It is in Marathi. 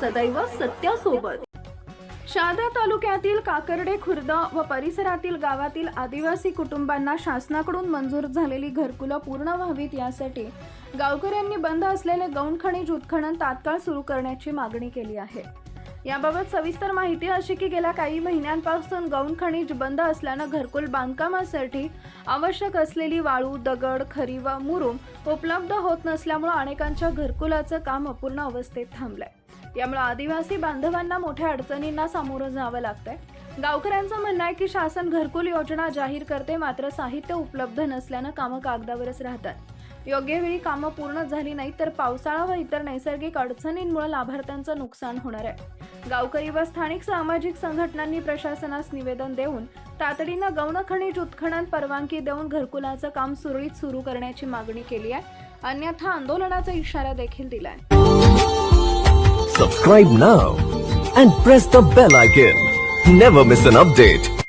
सदैव सत्यासोबत. शहादा तालुक्यातील काकर्डे खुर्द व परिसरातील गावातील आदिवासी कुटुंबांना शासनाकडून मंजूर झालेली घरकुलं पूर्ण व्हावीत यासाठी गावकऱ्यांनी बंद असलेले गौण खनिज उत्खनन तात्काळ सुरू करण्याची मागणी केली आहे. याबाबत सविस्तर माहिती अशी की गेल्या काही महिन्यांपासून गौण खनिज बंद असल्यानं घरकुल बांधकामासाठी आवश्यक असलेली वाळू दगड खरी व मुरुम उपलब्ध होत नसल्यामुळे अनेकांच्या घरकुलाचं काम अपूर्ण अवस्थेत थांबलंय. यामुळे आदिवासी बांधवांना मोठ्या अडचणींना सामोरं जावं लागतंय. गावकऱ्यांचं म्हणणं आहे की शासन घरकुल योजना जाहीर करते मात्र साहित्य उपलब्ध नसल्यानं कामं कागदावरच राहतात. योग्य वेळी कामं पूर्ण झाली नाही तर पावसाळा व इतर नैसर्गिक अडचणींमुळे लाभार्थ्यांचं नुकसान होणार आहे. गावकरी व स्थानिक सामाजिक संघटनांनी प्रशासनास निवेदन देऊन तातडीनं गौण खनिज उत्खनन परवानगी देऊन घरकुलाचं काम सुरळीत सुरू करण्याची मागणी केली आहे. अन्यथा आंदोलनाचा इशारा देखील दिलाय. Subscribe now and press the bell icon never miss an update